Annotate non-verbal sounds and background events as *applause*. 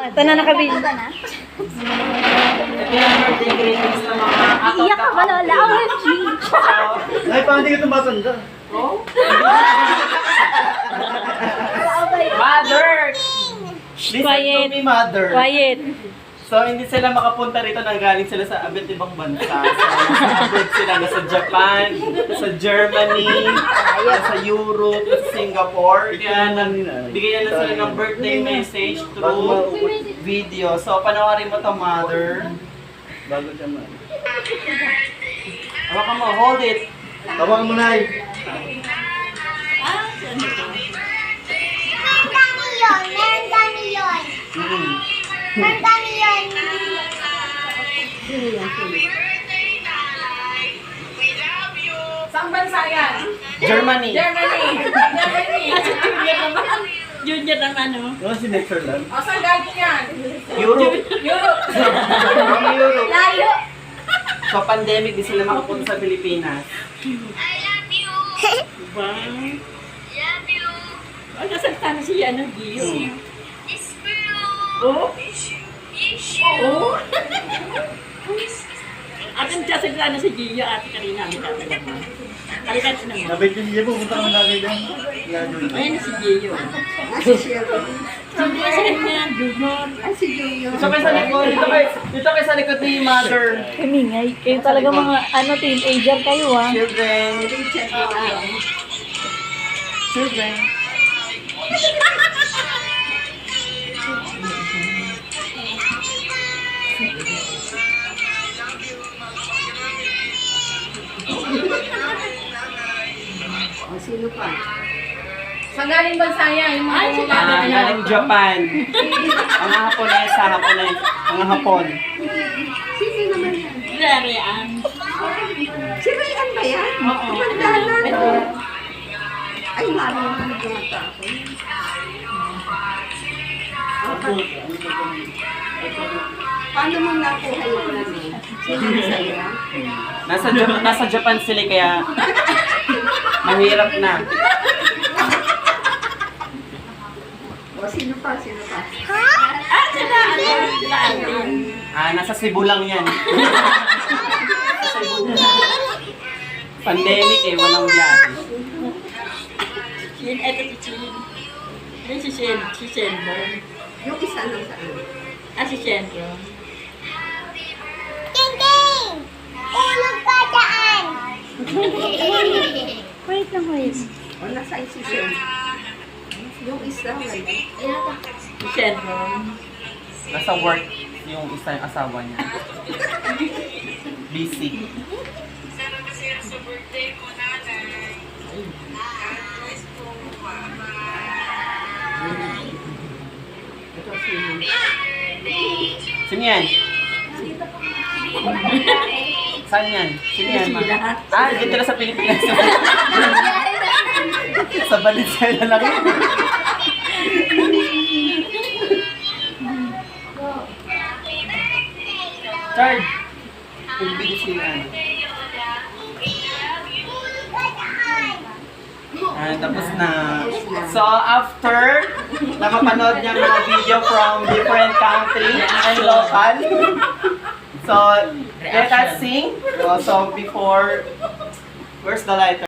Ito na nakabili. Iyak ka ba, Lola? OMG! Ay, parang hindi ka tumatanda. Mother! Listen Quiet. to me, mother. Quiet. So, hindi sila makapunta rito nang galing sila sa abit ibang bansa. So, abroad sila, nasa Japan, nasa Germany, nasa Europe, nasa Singapore. Kaya nagbigyan na sila ng birthday message through video. So, panoorin mo to, mother. Bago siya man. Hawakan mo, hold it. Tawagan mo na eh. Meron kami yun! Meron Saan bansa yan? Germany. Germany. Germany. Junior ng ano. Ano si Netherlands? O, saan galing yan? Europe. Europe. Europe. Layo! So, pandemic, di sila makapunta sa Pilipinas. Diba? Oh, nasalita na si ano, Gio. Oh? Oh? Atin kasalita na si Gio, ate kanina. Mo. Kalikat naman. Nabait yung siya, pupunta ka na kayo dyan. Yan yun. Ayan si Gio. Si Gio niya, Junior. Ay, si Junior. Dito kayo sa likod, dito kayo, dito kayo sa likod ni mother. Kamingay. Kayo talaga mga ano, teenager kayo ah. Children. Children. Saan galing bansa yan? Yung mga Ay, sila. Ah, galing Japan. *laughs* Mga Haponesa, Hapones, mga Hapon. Very ang. Si Rayan ba yan? Oo. Magdala Ito. Ay, mami naman nagmata ako. Paano mo nakuha yung ano? Sino sa'yo? Nasa, Ja- nasa Japan sila kaya mahirap na. O, sino pa? Sino pa? Ah, sila. Ano? Sila Alvin. Ah, nasa Cebu lang yan. *laughs* Pandemic eh, walang biyahe. Shin, eto si Shin. Ano si Shin? Si Shenron. Yung isa lang sa ano? Ah, si Shenron. Wait lang, wait. O, nasa si Shen? Yung isa, wala. Si Shenron. Nasa work yung isa yung asawa niya. Busy. Ito sino? Sino yan? *laughs* Saan yan? Sino yan? ma? Ah, dito na sa Pilipinas. *laughs* sa Valenzuela lang yun. Third. Pagbigay sila. ano. Ah, tapos na. So, after na mapanood niya mga video from different country and local, so, let us sing. So, before, where's the lighter?